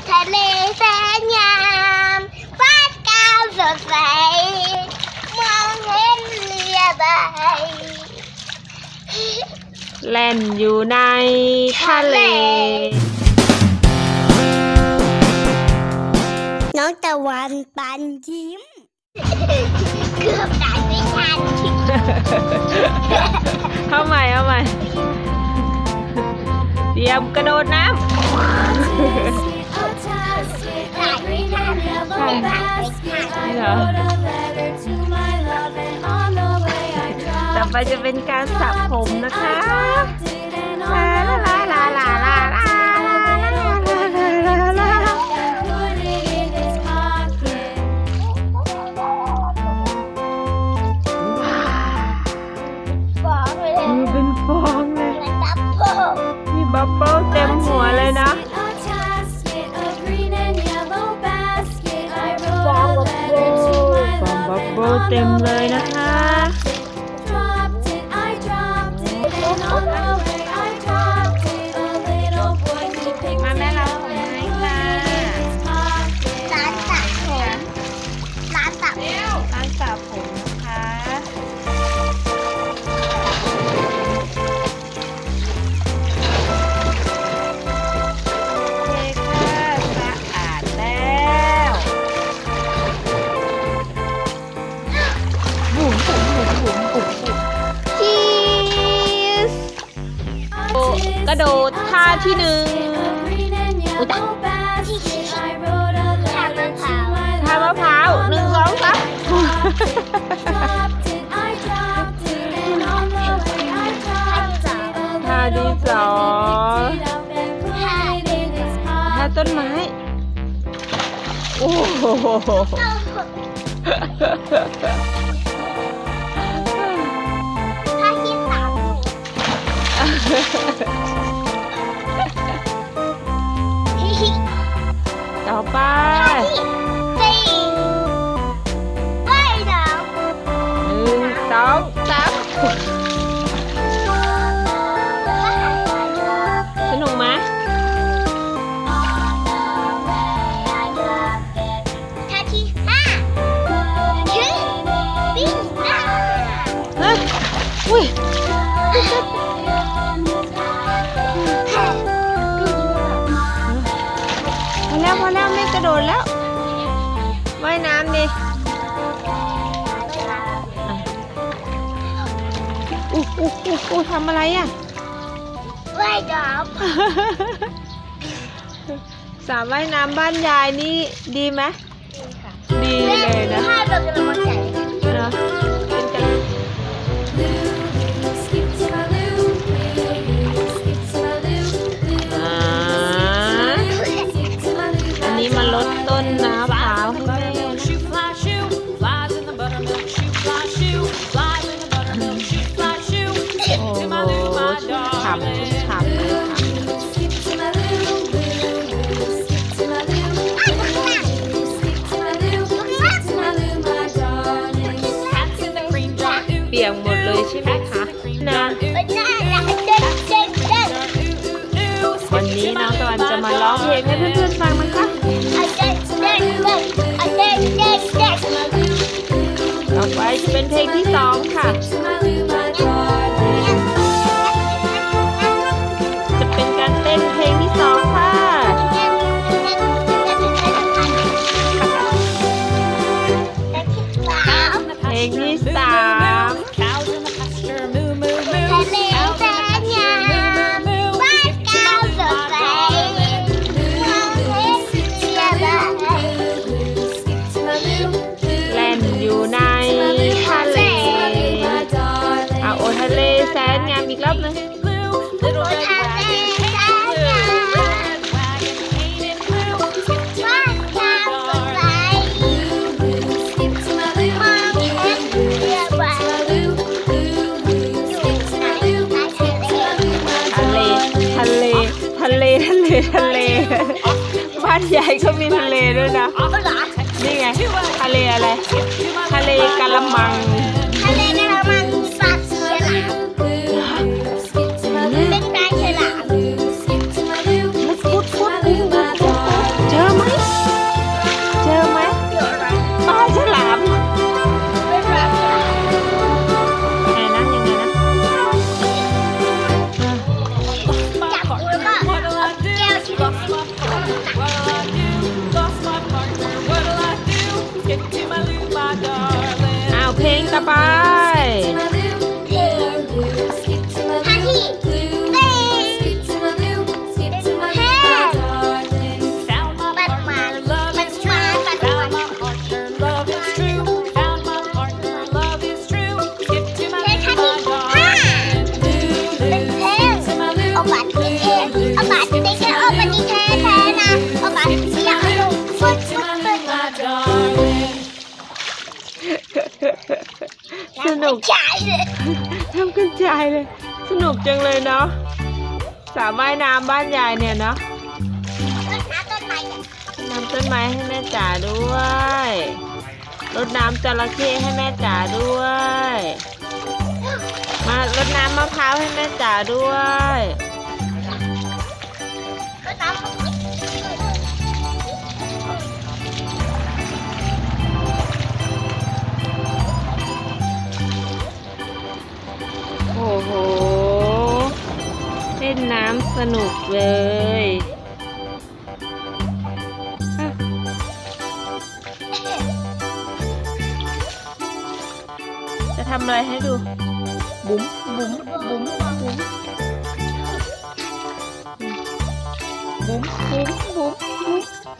ở thật lê xa nhàm phát cao vượt vậy mong hết lìa bay lên dù này thật lê. Nói tao hoàn bàn chiếm cướp đại với anh. Không mày không mày. Đi ông cái đô nam ต่อไปจะเป็นการสระผมนะคะ เบิ้ลเต็มเลยนะคะ กระโดดท่าที่หนึ่งทามะพร้าวหนึ่งสองสามท่าที่สองท่าต้นไม้ โอ้โห ต่อไปหนึ่งสองสามสนุกไหมอุ้ย โดดแล้วว่ายน้ำดิอู้อู้อู้อู้ทำอะไรอะว่ายน้สระว่ายน้ำบ้านยายนี่ดีไหมำดีเลยนะถ้าเรากำลังมาใส่เนอะ ใช่ไหม cats คะ in the cream นะ jar. Ooh, มันน่ารักเด็กเด็กเด็ก ooh, ooh, ooh. วันนี้น้องตะวันจะมาร้องเพลงให้เพื่อนๆฟังนะคะเอาเด็กเด็กเด็กเอาเด็กเด็กเด็กต่อไปจะเป็นเพลงที่สองค่ะ จะเป็นการเต้นเพลงที่สองค่ะเพลงที่สาม ทะเลทะเลทะเล บ้านใหญ่ก็มีทะเลด้วยนะเอาเหรอนี่ไง ทะเลอะไร ทะเลกะละมัง นุกใช่เลยทำกันจายเลย สนุกจังเลยเนาะสระว่ายน้ำบ้านยายเนี่ยเนาะต้นน้ำต้นไม้กันน้ำต้นไม้ให้แม่จ๋าด้วยรดน้ำจระเข้ให้แม่จ๋าด้วย มารดน้ำมะพร้าวให้แม่จ๋าด้วยต้นน้ำ สนุกเลยจะทำอะไรให้ดู บุ๋มบุ๋มบุ๋มบุ๋มบุ๋มบุ๋มบุ๋มบุ๋ม